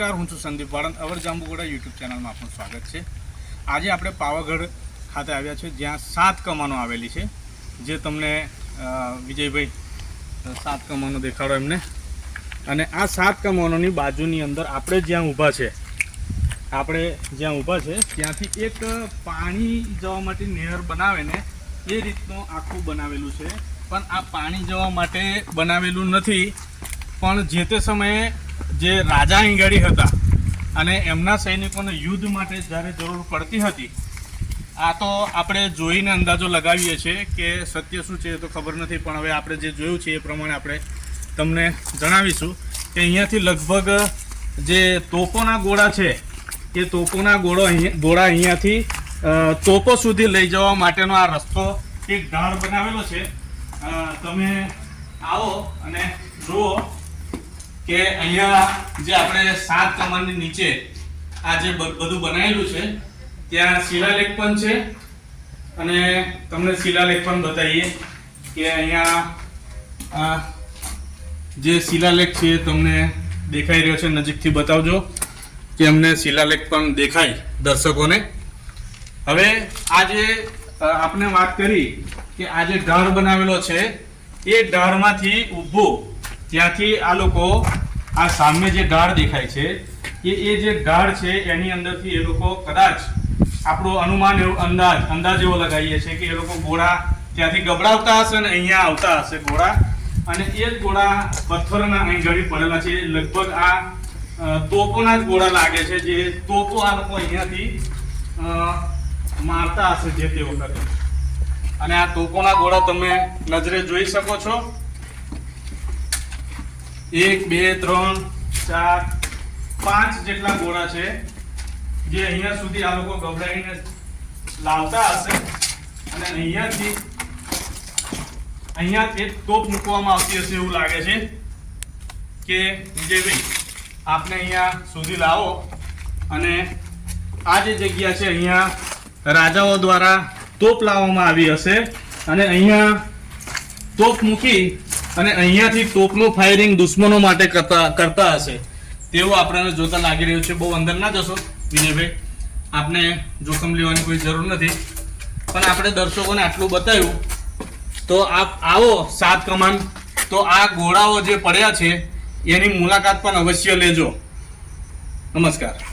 નમસ્કાર, હું છું સંદીપ વાળંદ. અવર જાંબુગોડા યુટ્યુબ ચેનલમાં આપનું સ્વાગત છે. આજે આપણે પાવાગઢ ખાતે આવ્યા છે, જ્યાં સાત કમાનો આવેલી છે. જે તમને વિજયભાઈ સાત કમાનો દેખાડો એમને. અને આ સાત કમાનોની બાજુની અંદર આપણે જ્યાં ઊભા છે, આપણે જ્યાં ઊભા છે, ત્યાંથી એક પાણી જવા માટે નહેર બનાવે ને, એ રીતનું આખું બનાવેલું છે. પણ આ પાણી જવા માટે બનાવેલું નથી. પણ જે તે સમયે જે રાજા ઈંગાડી હતા અને એમના સૈનિકોને યુદ્ધ માટે જ્યારે જરૂર પડતી હતી, આ તો આપણે જોઈને અંદાજો લગાવીએ છીએ કે સત્ય શું છે એ તો ખબર નથી, પણ હવે આપણે જે જોયું છે એ પ્રમાણે આપણે તમને જણાવીશું કે અહીંયાથી લગભગ જે તોપોના ગોળા છે, એ તોપોના ગોળો અહીંયા ગોળા અહીંયાથી તોપો સુધી લઈ જવા માટેનો આ રસ્તો એક ઢાળ બનાવેલો છે. તમે આવો અને જુઓ કે અહીંયા જે આપણે સાત કમાનની નીચે આ જે બધું બનાવેલું છે, ત્યાં શિલાલેખ પણ છે. અને તમને શિલાલેખ પણ બતાવીએ કે અહીંયા, આ જે શિલાલેખ છે તમને દેખાઈ રહ્યો છે. નજીકથી બતાવજો કે અમને શિલાલેખ પણ દેખાય દર્શકોને. હવે આ જે આપણે વાત કરી કે આ જે ઢાળ બનાવેલો છે, એ ઢાળમાંથી ઊભો. ત્યાંથી આ લોકો આ સામે જે ગાઢ દેખાય છે, એ એ જે ગાઢ છે, એની અંદરથી એ લોકો કદાચ આપણું અનુમાન એવું અંદાજ અંદાજ એવો લગાવીએ છીએ કે એ લોકો ગોળા ત્યાંથી ગબડાવતા હશે અને અહીંયા આવતા હશે ગોળા. અને એ જ ગોળા પથ્થરના અહીં ઘડી પડેલા છે. લગભગ આ તોપોના જ ગોળા લાગે છે જે તોપો આ લોકો અહીંયાથી મારતા હશે જે તે વખતે. અને આ તોપોના ગોળા તમે નજરે જોઈ શકો છો. એક, બે, ત્રણ, ચાર, પાંચ જેટલા ગોળા છે, જે અહીંયા સુધી આ લોકો ગભરાઈને લાવતા હશે. અને અહીંયાથી અહીંયા એક તોપ મૂકવામાં આવતી હશે એવું લાગે છે કે વિજયભાઈ, આપને અહીંયા સુધી લાવો. અને આ જે જગ્યા છે અહીંયા રાજાઓ દ્વારા તોપ લાવવામાં આવી હશે. અને અહીંયા તોપ મૂકી અને અહીંયાથી તોપનું ફાયરિંગ દુશ્મનો માટે કરતા કરતા હશે. તેવું આપણને જોતા લાગી રહ્યું છે. બહુ અંદર ના જશો, વિજયભાઈ. આપને જોખમ લેવાની કોઈ જરૂર નથી. પણ આપણે દર્શકોને આટલું બતાવ્યું, તો આપ આવો સાત કમાન. તો આ ઘોડાઓ જે પડ્યા છે, એની મુલાકાત પણ અવશ્ય લેજો. નમસ્કાર.